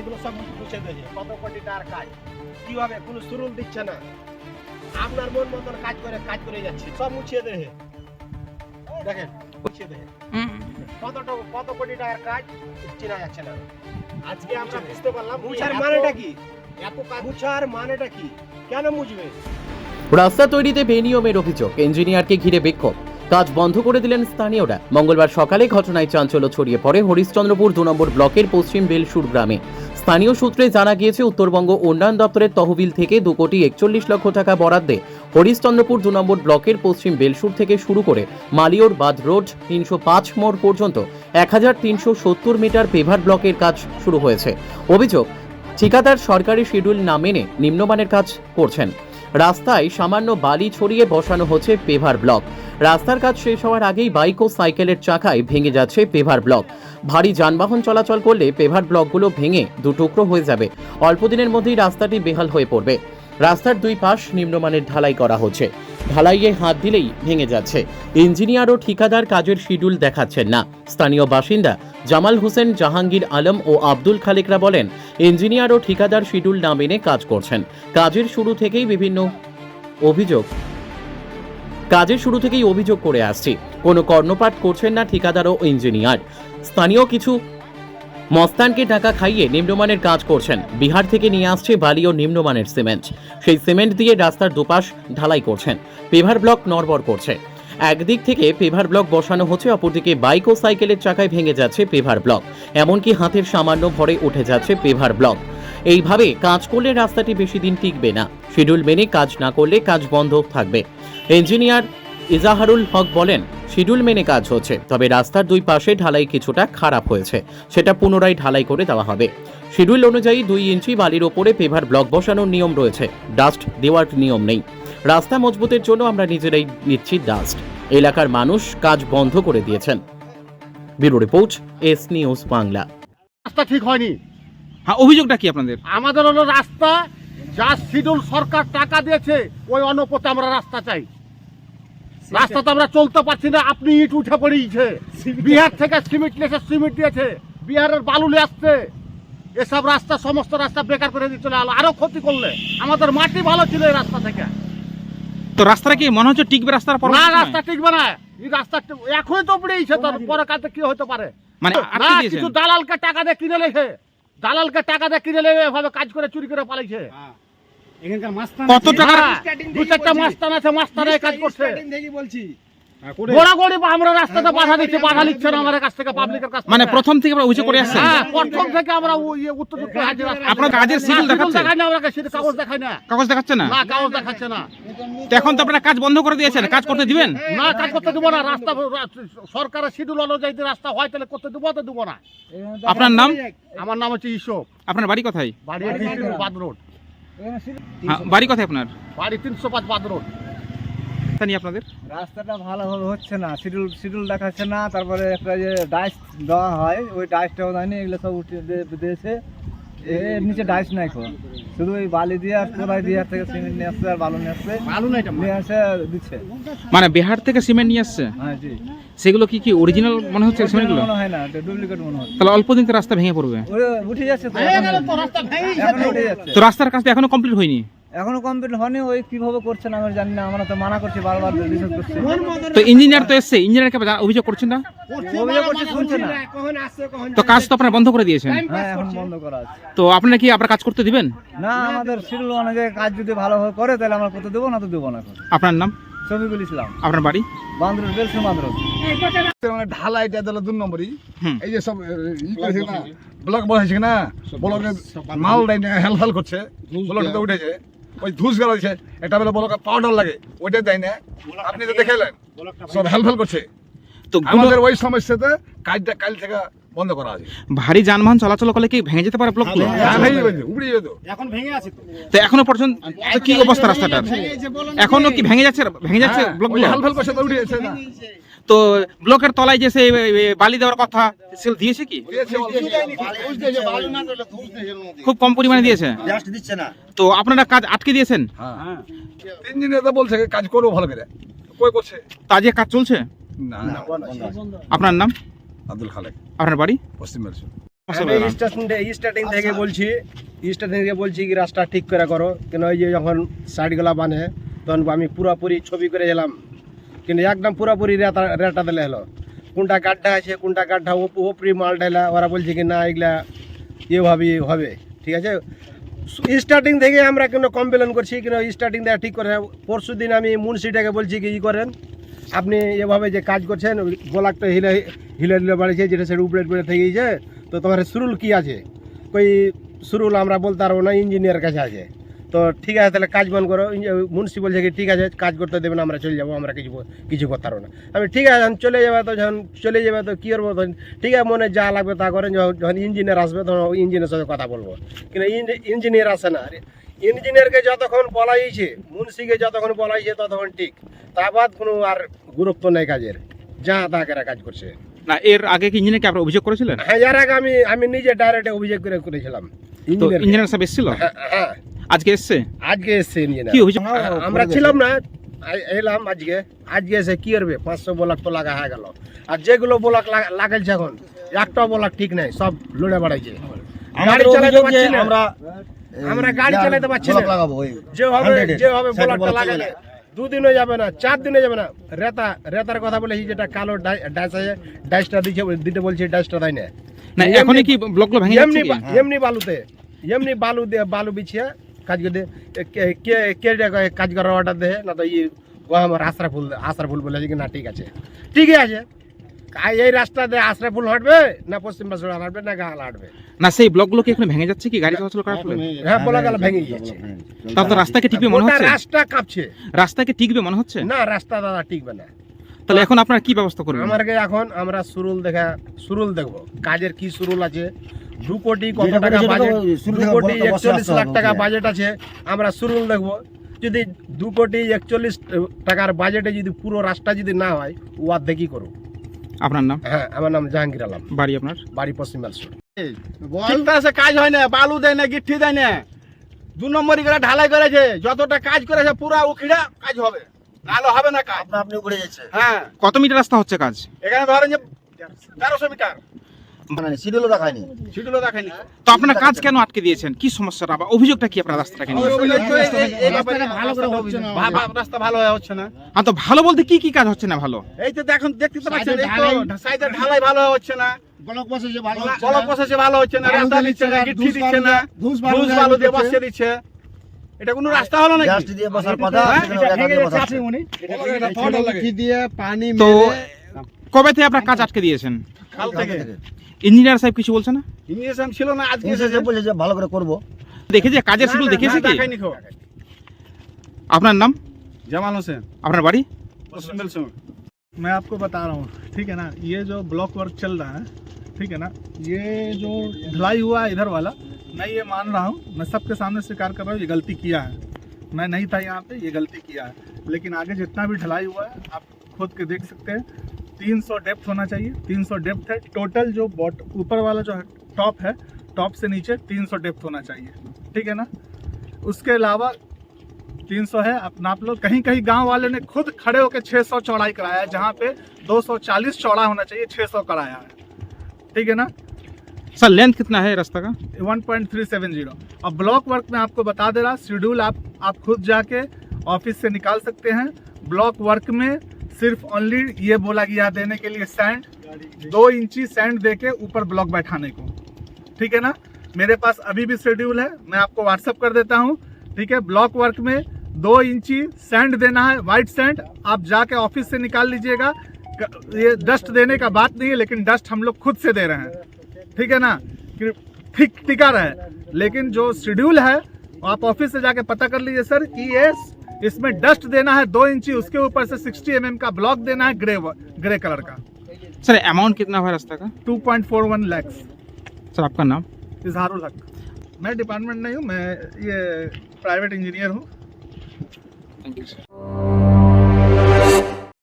এগুলো সব মুছে দিয়েছে কত কোটি টাকার কাজ? কীভাবে? কোনো সুরুল দিচ্ছে না। আপনার মন মতন কাজ করে কাজ করে যাচ্ছে। সব মুছিয়ে দেয় দেখেন মুছিয়ে দেয় কত টাকা কত কোটি টাকার কাজ চেনা যাচ্ছে না। আজকে আমরা বুঝতে পারলাম মুছার মানেটা কি? এত কাজ মুছার মানেটা কি? কেন মুছবে? রাস্তা তৈরিতে বেনিয়মের অভিযোগ। ইঞ্জিনিয়ারকে ঘিরে বিক্ষোভ। কাজ বন্ধ করে দিলেন স্থানীয়রা। মঙ্গলবার সকালে ঘটনায় চাঞ্চল্য ছড়িয়ে পড়ে হরিশ্চন্দ্রপুর দু নম্বর ব্লকের পশ্চিম বেলসুর গ্রামে। স্থানীয় সূত্রে জানা গিয়েছে, উত্তরবঙ্গ উন্নয়ন দপ্তরের তহবিল থেকে দু কোটি একচল্লিশ লক্ষ টাকা বরাদ্দে হরিশ্চন্দ্রপুর দু নম্বর ব্লকের পশ্চিম বেলসুর থেকে শুরু করে মালিয়র বাদ রোড তিনশো পাঁচ মোড় পর্যন্ত এক হাজার তিনশো সত্তর মিটার পেভার ব্লকের কাজ শুরু হয়েছে। অভিযোগ, ঠিকাদার সরকারি শিডিউল না মেনে নিম্নমানের কাজ করছেন। রাস্তায় সামান্য বালি ছড়িয়ে বসানো হচ্ছে পেভার ব্লক। রাস্তার কাজ শেষ হওয়ার আগেই বাইক ও সাইকেলের চাকায় ভেঙে যাচ্ছে পেভার ব্লক। ভারী যানবাহন চলাচল করলে পেভার ব্লকগুলো ভেঙে দুটুকরো হয়ে যাবে। অল্প দিনের মধ্যেই রাস্তাটি বেহাল হয়ে পড়বে। রাস্তার দুই পাশ নিম্নমানের ঢালাই করা হচ্ছে। ঢালাইয়ে হাত দিলেই ভেঙে যাচ্ছে। ইঞ্জিনিয়ার ও ঠিকাদার কাজের শিডিউল দেখাচ্ছেন না। স্থানীয় বাসিন্দা জামাল হোসেন, জাহাঙ্গীর আলম ও আব্দুল খালেকরা বলেন, ইঞ্জিনিয়ার ও ঠিকাদার শিডিউল না মেনে কাজ করছেন। কাজের শুরু থেকেই বিভিন্ন অভিযোগ। কাজের শুরু থেকেই অভিযোগ করে আসছি। কোনো কর্ণপাত করছেন না ঠিকাদার ও ইঞ্জিনিয়ার। স্থানীয় কিছু মস্তানকে টাকা খাইয়ে নিম্নমানের কাজ করছেন। বিহার থেকে নিয়ে আসছে বালি ও নিম্নমানের সিমেন্ট। সেই সিমেন্ট দিয়ে রাস্তার দুপাশ ঢালাই করছেন। পেভার ব্লক নড়বড় করছে। একদিক থেকে পেভার ব্লক বসানো হচ্ছে, অপরদিকে বাইক ও সাইকেলের চাকায় ভেঙে যাচ্ছে পেভার ব্লক। এমনকি হাতের সামান্য ভরে উঠে যাচ্ছে পেভার ব্লক। এইভাবে কাজ করলে রাস্তাটি বেশি দিন টিকবে না। শিডিউল মেনে কাজ না করলে কাজ বন্ধ থাকবে। ইঞ্জিনিয়ার ইজাহারুল হক বলেন, শিডিউল মেনে কাজ হচ্ছে, তবে রাস্তার দুই পাশে ঢালাই কিছুটা খারাপ হয়েছে। সেটা পুনরায় ঢালাই করে দেওয়া হবে। শিডিউল অনুযায়ী দুই ইঞ্চি বালির ওপরে পেভার ব্লক বসানোর নিয়ম রয়েছে। ডাস্ট দেওয়ার নিয়ম নেই। রাস্তা মজবুতের জন্য আমরা নিজেরাই নিচ্ছি ডাস্ট এলাকার মানুষ কাজ বন্ধ করে দিয়েছেন। Bureau report S news Bangla. রাস্তা ঠিক হয়নি। হ্যাঁ অভিযোগটা কি আপনাদের? আমাদের হলো রাস্তা যা শিডিউল সরকার টাকা দিয়েছে ওই অনুপাতে আমরা রাস্তা চাই। রাস্তা তো আমরা চলতে পারছি না আপনি ইট উঠে পড়িয়েছে। বিহার থেকে সিমেন্ট নিয়েছে সিমেন্ট দিয়েছে। বিহারের বালু নিয়ে আসছে। এসব রাস্তা সমস্ত রাস্তা বেকার করে দিয়ে চলে গেলো আরও ক্ষতি করলে। আমাদের মাটি ভালো ছিল এই রাস্তা থেকে। তো রাস্তাটা কি মনে হচ্ছে টিকবে রাস্তার পর না রাস্তা টিকবে না। এই রাস্তা এখনই তো পড়েছে তোর পরে কাতে কি হতে পারে? মানে না কিছু দালালকে টাকা দিয়ে কিনে লেখে দালালকে টাকা দিয়ে কিনে লেখে এভাবে কাজ করে চুরি করে পালাইছে। এখানকার মাস্তান কত টাকা হ্যাঁ, দু চারটা মাস্তান আছে মাস্তানের কাজ করছে। দেখি বলছি। গোড়াগড়ি আমরা রাস্তাতে বাধা দিচ্ছি বাধা নিচ্ছে না আমাদের কাছ থেকে পাবলিকের কাছ মানে প্রথম থেকে আপনারা অভিযোগ করে আসছেন হ্যাঁ প্রথম থেকে আমরা ইয়ে উত্তর হাজির। আপনার কাজের শিডিউল দেখাচ্ছে? দেখায় না আমরা সেটা কাগজ দেখায় না। কাগজ দেখাচ্ছে না? না কাগজ দেখাচ্ছে না। এখন তো আপনারা কাজ বন্ধ করে দিয়েছেন কাজ করতে দিবেন? না কাজ করতে দেবো না রাস্তা সরকারের শিডিউল অনুযায়ী রাস্তা হয় তাহলে করতে দেবো তো দেবো না। আপনার নাম? আমার নাম হচ্ছে ইসব আপনার বাড়ি কোথায়? বাড়ি বাদ রোড। হ্যাঁ, বাড়ি কোথায় আপনার? বাড়ি তিনশো পাঁচ বাদ রোড। তা নিয়ে আপনাদের? রাস্তাটা ভালোভাবে হচ্ছে না। শিডিউল শিডিউল দেখাচ্ছে না তারপরে একটা যে ডাইস দেওয়া হয় ওই ডাইসটাও দেয়নি এগুলো সব উঠে দিয়েছে। এর নিচে ডাইস নাই খোয়া শুধু ওই বালি দিয়ে আর কোদাই দিয়ে থেকে সিমেন্ট নিয়ে আসছে আর বালু নিয়ে আসছে। ভালো না এটা নিয়ে আসে দিচ্ছে। মানে বিহার থেকে সিমেন্ট নিয়ে আসছে? হ্যাঁ জি। সেগুলো কি কি অরিজিনাল মনে হচ্ছে সিমেন্টগুলো মনে হয় না ডুপ্লিকেট মনে হচ্ছে। তাহলে অল্প দিন তো রাস্তা ভেঙে পড়বে। উঠে যাচ্ছে তো। এখন উঠে যাচ্ছে। তো রাস্তার কাজটা এখনও কমপ্লিট হয়নি? এখনও কমপ্লিট হয়নি ওই কীভাবে করছে না আমি জানি না আমরা তো মানা করছি বারবার রিসার্চ করছি। তো ইঞ্জিনিয়ার তো এসছে ইঞ্জিনিয়ারকে যা- অভিযোগ করছেন না? অভিযোগ করছে শুনছে না। কখন আসছে কখন তো কাজ তো আপনারা বন্ধ করে দিয়েছেন। হ্যাঁ এখন বন্ধ করা আছে। তো আপনারা কি আপনার কাজ করতে দিবেন? না আমাদের শিডিউল অনুযায়ী কাজ যদি ভালোভাবে করে তাহলে আমরা করতে দেবো না তো দেবো না আপনার নাম? শফিকুল ইসলাম। আপনার বাড়ি? বান্দরুল বেলসুর বান্দরুল মানে ঢালাইটা দিল দু নম্বরই। এই যে সব ই করেছে না ব্লক বসাইছে না ব্লকে মাল দেয় হেল হেল করছে ব্লকটা উঠেছে। ওই ধুস গেল এটা বেলা ব্লকে পাউডার লাগে ওইটা দেয় না। আপনি তো দেখাইলেন সব হেল ফেল করছে। তো আমাদের ওই সমস্যাতে কাজটা কাল থেকে বন্ধ করা আছে। ভারী যানবাহন চলাচল করলে কি ভেঙে যেতে পারে হ্যাঁ, উপড়ে যেত এখন ভেঙে আছে তো। তো এখনও পর্যন্ত কি অবস্থা রাস্তাটার? এখনও কি ভেঙে যাচ্ছে ভেঙে যাচ্ছে হ্যাঁ, ওই ব্লকগুলো হেল করছে তো উঠে যাচ্ছে না। তো ব্লকের তলায় যে সে এ, বালি দেওয়ার কথা সেগুলো দিয়েছে কি? দিয়েছে, খুব কম পরিমাণে দিয়েছে। না তো আপনারা কাজ আটকে দিয়েছেন? হ্যাঁ তিন দিনে তো বলছে কাজ করব ভালো করে। কই করছে? তো আজকে কাজ চলছে? না আপনার নাম? আব্দুল খালেক। আপনার বাড়ি? পশ্চিম স্টেশন স্টার্টিং থেকে বলছি স্টার্টিং থেকে বলছি কি রাস্তা ঠিক করে করো। কেন ওই যে যখন সাইডগুলা বানে তখন আমি পুরোপুরি ছবি করে গেলাম কিন্তু একদম পুরোপুরি রেটা দিলে হলো। কোনটা গাড্ডা আছে, কোনটা গাড্ডা ওপরি মাল ঢালা ওরা বলছে কি না, এগুলা এভাবেই হবে, ঠিক আছে? স্টার্টিং থেকে আমরা কিন্তু কমপ্লেন করছি কিন্তু স্টার্টিং থেকে ঠিক করে পরশু দিন আমি মুন্সিটাকে বলছি কি, ই করেন, আপনি এভাবে যে কাজ করছেন গোলাকটা হিলে হিলে হিলে বাড়িছে, যেটা সেটা উপরে উপরে থেকে গিয়েছে তো তোমার সুরুল কি আছে? কই সুরুল আমরা বলতে পারব না ইঞ্জিনিয়ার কাছে আছে। তো ঠিক আছে তাহলে কাজ বন্ধ করো। মুন্সি বলছে কি ঠিক আছে কাজ করতে দেবে না আমরা চলে যাব আমরা কিছু কিছু করতে পারব না। আমি ঠিক আছে যখন চলে যাবে তো যখন চলে যাবে তো কী করব তখন ঠিক আছে মনে যা লাগবে তা করেন যখন ইঞ্জিনিয়ার আসবে তখন ইঞ্জিনিয়ার সাথে কথা বলব। কিন্তু ইঞ্জিনিয়ার আসে না। ইঞ্জিনিয়ারকে যতক্ষণ বলাইছে মুন্সিকে যতক্ষণ বলাইছে ততক্ষণ ঠিক। তার বাদ কোনো আর গুরুত্ব নেই কাজের। যা তাকেরা কাজ করছে। না এর আগে কি ইঞ্জিনিয়ারকে আপনারা অভিযোগ করেছিলেন? হ্যাঁ এর আগে আমি আমি নিজে ডাইরেক্ট অভিযোগ করে করেছিলাম। তো ইঞ্জিনিয়ার ইঞ্জিনিয়ার সাহেব এসেছিল? হ্যাঁ। আজকে এসছে? আজকে এসছে ইঞ্জিনিয়ার কি হ্যাঁ, আমরা ছিলাম না এলাম আজকে। আজকে এসে কি করবে? পাঁচশো ব্লক তো লাগা হয়ে গেল। আর যেগুলো ব্লক লাগাইছে এখন একটা ব্লক ঠিক নাই সব লড়ে বেড়াইছে। গাড়ি চালাতে পারছি না। আমরা আমরা গাড়ি চালাতে পারছি না। যেভাবে যেভাবে ব্লকটা লাগালে দুদিনও যাবে না চার দিনে যাবে না। রেতা রেতার কথা বলেছি যেটা কালো ডাই- ডাইস আছে ডাইসটা দিচ্ছে দিতে বলছি ডাইসটা দেয় না। না এখনই কি ব্লকগুলো ভেঙে এমনি এমনি বালুতে এমনি বালু দিয়ে বালু বিছিয়ে কাজ করে কে- কে কাজ করার অর্ডার দেয় না তো ই ও আমার আশরা ফুল আশরা ফুল বলেছে কি না ঠিক আছে। ঠিকই আছে। এই রাস্তা দিয়ে আশরা ফুল হাঁটবে না পশ্চিম পাশে হাঁটবে না গাল হাঁটবে। না সেই ব্লকগুলো কি এখন ভেঙে যাচ্ছে কি? গাড়ি চলাচল করার ফলে? হ্যাঁ বলা গেল ভেঙে যাচ্ছে তাও তো রাস্তাকে টিকবে মনে হচ্ছে? রাস্তা কাঁপছে। রাস্তাকে টিকবে মনে হচ্ছে? না রাস্তা দাদা টিকবে না। তাহলে এখন আপনারা কি ব্যবস্থা করবেন? আমাকে এখন আমরা সুরুল দেখা সুরুল দেখব। কাজের কি সুরুল আছে? দু কোটি কত টাকা বাজেট দু কোটি একচল্লিশ লাখ টাকা বাজেট আছে আমরা সুরুল দেখব। যদি দু কোটি একচল্লিশ টাকার বাজেটে যদি পুরো রাস্তা যদি না হয় ও অর্ধেকই করুক। আপনার নাম? হ্যাঁ আমার নাম জাহাঙ্গীর আলম। বাড়ি আপনার? বাড়ি পশ্চিম ঠিকঠাক কাজ হয় না বালু দেয় না গিট্টি দেয় না। দু নম্বরই করে ঢালাই করেছে যতটা কাজ করেছে পুরা উখিড়া কাজ হবে। নাহলে হবে না কাজ। আপনি উপরে যাচ্ছে। হ্যাঁ। কত মিটার রাস্তা হচ্ছে কাজ? এখানে ধরেন যে তেরোশো মিটার। মানে শিডিউলও দেখায়নি। সেগুলো দেখেনি তো আপনারা কাজ কেন আটকে দিয়েছেন? কি সমস্যাটা বা অভিযোগটা কি আপনার রাস্তাটাকে নিয়ে? ভালো করে হচ্ছে না। রাস্তা ভালো হচ্ছে না। তো ভালো বলতে কি কি কাজ হচ্ছে না ভালো? এই তো দেখুন দেখতে তো পাচ্ছেন এই তো সাইডে ঢালাই ভালো হচ্ছে না। ব্লক বসেছে ভালো বলক বসেছে ভালো হচ্ছে না রাস্তা দিচ্ছে না গিট্টি ধুস দিচ্ছে না ধুস বালু দিয়ে বসিয়ে দিচ্ছে। এটা কোনো রাস্তা হলো নাকি? দিয়ে বসার কথা দিয়ে কবে থেকে আপনার কাজ আটকে দিয়েছেন কাল থেকে ইঞ্জিনিয়ার সাহেব কিছু বলছে না ইঞ্জেকশন ছিল না আজকে এসে যে বলছে যে ভালো করে করবো দেখেছে কাজের শিডিউল দেখেছে কি দেখাইনি খো আপনার নাম জামাল হোসেন আপনার বাড়ি পশ্চিম বেলসুর मैं आपको बता रहा हूँ ठीक है ना ये जो ब्लॉक वर्क चल रहा है ठीक है ना ये जो ढलाई हुआ है इधर वाला मैं ये मान रहा हूँ मैं सबके सामने स्वीकार कर रहा हूँ ये गलती किया है मैं नहीं था यहाँ पे ये गलती किया है लेकिन आगे जितना भी ढलाई हुआ है आप खुद के देख सकते हैं 300 डेप्थ होना चाहिए 300 डेप्थ है। टोटल जो बॉट ऊपर वाला जो है टॉप है टॉप से नीचे 300 डेप्थ होना चाहिए। ठीक है ना? उसके अलावा 300 है आप नाप लो कहीं कहीं गाँव वाले ने खुद खड़े होकर 600 चौड़ाई कराया है जहाँ पे 240 चौड़ा होना चाहिए 600 कराया है। ठीक है ना? सर लेंथ कितना है रास्ता का? 1.370 और ब्लॉक वर्क में आपको बता दे रहा शेड्यूल आप आप खुद जाके ऑफ़िस से निकाल सकते हैं। ब्लॉक वर्क में सिर्फ़ ओनली ये बोला गया देने के लिए सैंड दो इंची सैंड दे के ऊपर ब्लॉक बैठाने को। ठीक है ना? मेरे पास अभी भी शेड्यूल है, मैं आपको व्हाट्सअप कर देता हूँ। ठीक है? ब्लॉक वर्क में दो इंची सैंड देना है वाइट सैंड आप जाके ऑफ़िस से निकाल लीजिएगा। ये डस्ट देने का बात नहीं है, लेकिन डस्ट हम लोग खुद से दे रहे हैं। ठीक है ना? कि ठीक, टिका रहे। लेकिन जो शेड्यूल है, आप ऑफ़िस से जाके पता कर लीजिए सर कि ये इसमें डस्ट देना है दो इंची उसके ऊपर से 60 एम का ब्लॉक देना है ग्रे ग्रे कलर का। सर अमाउंट कितना हुआ रास्ता का? 2.41 लैक्स सर आपका नाम? इजहारुल हक। मैं डिपार्टमेंट नहीं हूँ मैं ये प्राइवेट इंजीनियर हूँ। Thank you sir